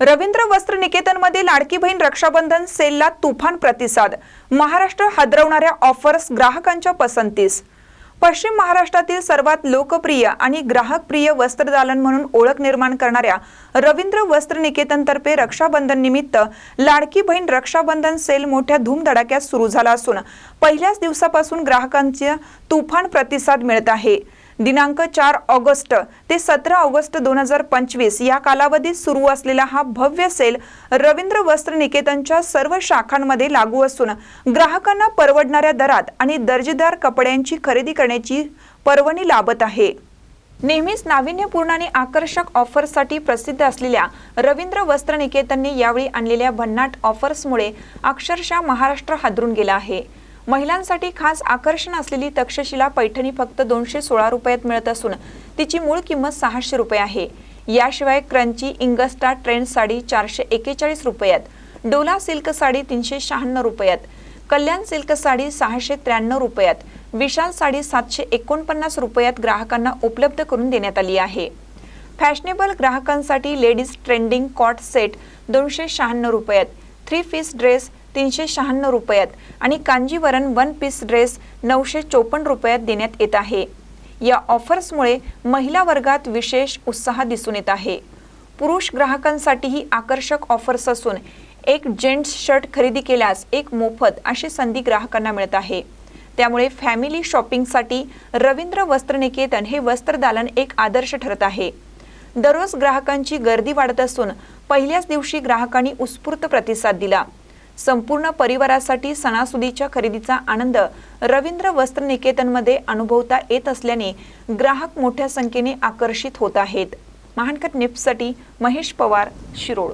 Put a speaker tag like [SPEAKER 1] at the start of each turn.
[SPEAKER 1] रवींद्र वस्त्र निकेतनमध्ये लाडकी बहीण रक्षाबंधन सेलला तुफान प्रतिसाद. महाराष्ट्र हादरवणाऱ्या ऑफर्स ग्राहकांच्या पसंतीस. पश्चिम महाराष्ट्रातील सर्वात लोकप्रिय आणि ग्राहकप्रिय वस्त्रदालन म्हणून ओळख निर्माण करणाऱ्या रवींद्र वस्त्र निकेतनतर्फे रक्षाबंधन निमित्त लाडकी बहीण रक्षाबंधन सेल मोठ्या धूमधडाक्यात सुरू झाला असून पहिल्याच दिवसापासून ग्राहकांचे तुफान प्रतिसाद मिळत आहे. दिनांक चार ऑगस्ट ते सतरा ऑगस्ट दोन हजार पंचवीस या कालावधीत सुरू असलेला हा भव्य सेल रवींद्र वस्त्र निकेतनच्या सर्व शाखांमध्ये लागू असून ग्राहकांना परवडणाऱ्या दरात आणि दर्जेदार कपड्यांची खरेदी करण्याची पर्वणी लाभत आहे. नेहमीच नाविन्यपूर्ण आणि आकर्षक ऑफर्ससाठी प्रसिद्ध असलेल्या रवींद्र वस्त्र निकेतनने यावेळी आणलेल्या भन्नाट ऑफर्समुळे अक्षरशः महाराष्ट्र हादरून गेला आहे. महिलांसाठी खास आकर्षण असलेली तक्षशिला पैठणी फक्त दोनशे सोळा रुपयात मिळत असून तिची मूळ किंमत सहाशे रुपये आहे. याशिवाय क्रंची इंगस्टा ट्रेंड साडी चारशे एकेचाळीस रुपयात डोला सिल्क साडी तीनशे शहाण्णव रुपयात कल्याण सिल्क साडी सहाशे त्र्याण्णव रुपयात विशाल साडी सातशे एकोणपन्नास रुपयात ग्राहकांना उपलब्ध करून देण्यात आली आहे. फॅशनेबल ग्राहकांसाठी लेडीज ट्रेंडिंग कॉट सेट दोनशे शहाण्णव रुपयात थ्री पीस ड्रेस तीनशे शहाण्णव रुपयात आणि कांजीवरम वन पीस ड्रेस नऊशे चोपन्न रुपयात देण्यात येत आहे. या ऑफर्समुळे महिला वर्गात विशेष उत्साह दिसून येत आहे. पुरुष ग्राहकांसाठीही आकर्षक ऑफर्स असून एक जेंट्स शर्ट खरेदी केल्यास एक मोफत अशी संधी ग्राहकांना मिळत आहे. त्यामुळे फॅमिली शॉपिंगसाठी रवींद्र वस्त्र निकेतन हे वस्त्रदालन एक आदर्श ठरत आहे. दररोज ग्राहकांची गर्दी वाढत असून पहिल्याच दिवशी ग्राहकांनी उत्स्फूर्त प्रतिसाद दिला. संपूर्ण परिवारासाठी सणासुदीच्या खरेदीचा आनंद रवींद्र वस्त्र निकेतनमध्ये अनुभवता येत असल्याने ग्राहक मोठ्या संख्येने आकर्षित होत आहेत. महानकट निप्ससाठी महेश पवार शिरोळ.